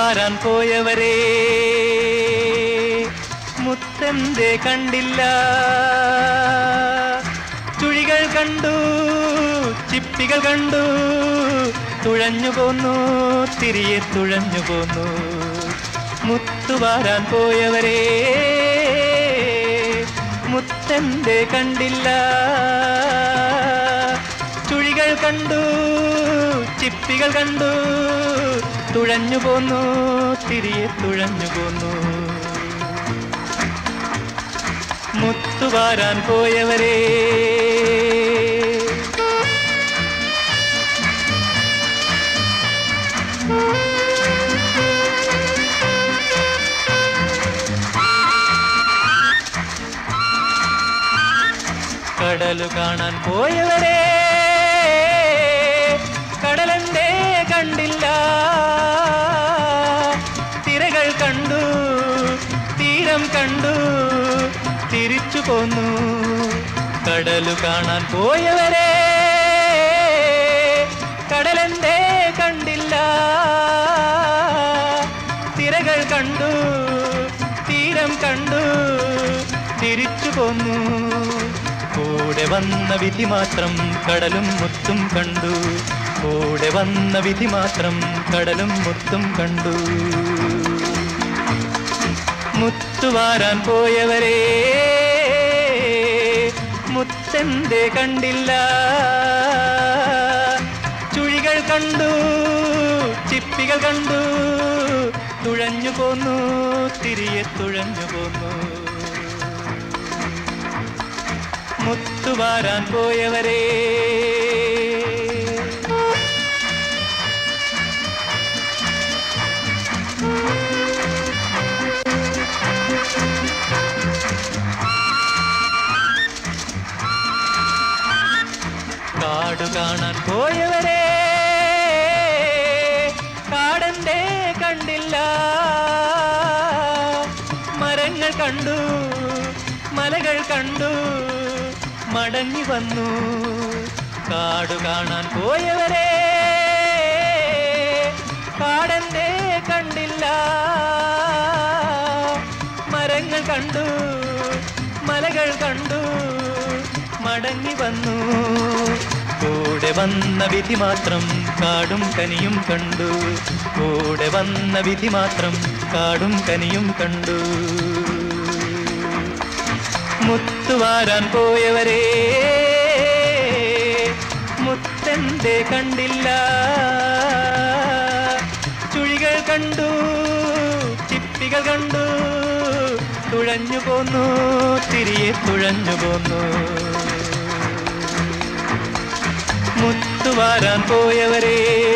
മുത്തുവാരാൻ പോയവരേ. മുത്തന്റെ കണ്ടില്ല. ചുഴികൾ കണ്ടു ചിപ്പികൾ കണ്ടു തുഴഞ്ഞു പോന്നു തിരിയെ തുഴഞ്ഞു പോന്നു. മുത്തുവാരാൻ പോയവരേ മുത്തന്റെ കണ്ടില്ല. ചുഴികൾ കണ്ടു ചിപ്പികൾ കണ്ടു. തുഴഞ്ഞു പോന്നു. തിരിയെ തുഴഞ്ഞു പോന്നു. മുത്തുവാരാൻ പോയവരെ. കടലു കാണാൻ പോയവരെ. കടലെന്തേ കണ്ടില്ല. തിരകൾ കണ്ടു തീരം കണ്ടു തിരിച്ചു പോന്നു. കടലു കാണാൻ പോയവരെ കടലെന്തേ കണ്ടില്ല. തിരകൾ കണ്ടു തീരം കണ്ടു തിരിച്ചു പോന്നു. കൂടെ വന്ന വിധി മാത്രം കടലും മുത്തും കണ്ടു. കൂടെ വന്ന വിധി മാത്രം കടലും മുത്തും കണ്ടു. മുത്തുവാരാൻ പോയവരെ മുത്തെന്തേ കണ്ടില്ല. ചുഴികൾ കണ്ടു ചിപ്പികൾ കണ്ടു. തുഴഞ്ഞു പോന്നു തിരിയെ തുഴഞ്ഞു പോന്നു. മുത്തുവാരാൻ പോയവരെ. കാടു കാണാൻ പോയവരെ. കാടന്റെ കണ്ടില്ല. മരങ്ങൾ കണ്ടു മലകൾ കണ്ടു. മടങ്ങി വന്നു. കാടു കാണാൻ പോയവരെ കാടന്റെ കണ്ടില്ല. മരങ്ങൾ കണ്ടു മലകൾ കണ്ടു മടങ്ങി വന്നു. കൂടെ വന്ന വിധി മാത്രം കാടും കനിയും കണ്ടു. കൂടെ വന്ന വിധി മാത്രം കാടും കനിയും കണ്ടു. മുത്തുവാരാൻ പോയവരെ. മുത്തന്റെ കണ്ടില്ല. ചുഴികൾ കണ്ടു ചിപ്പികൾ കണ്ടു തുഴഞ്ഞു പോന്നു തിരിയെ തുഴഞ്ഞു പോന്നു. മുത്തുവാരാൻ പോയവരെ.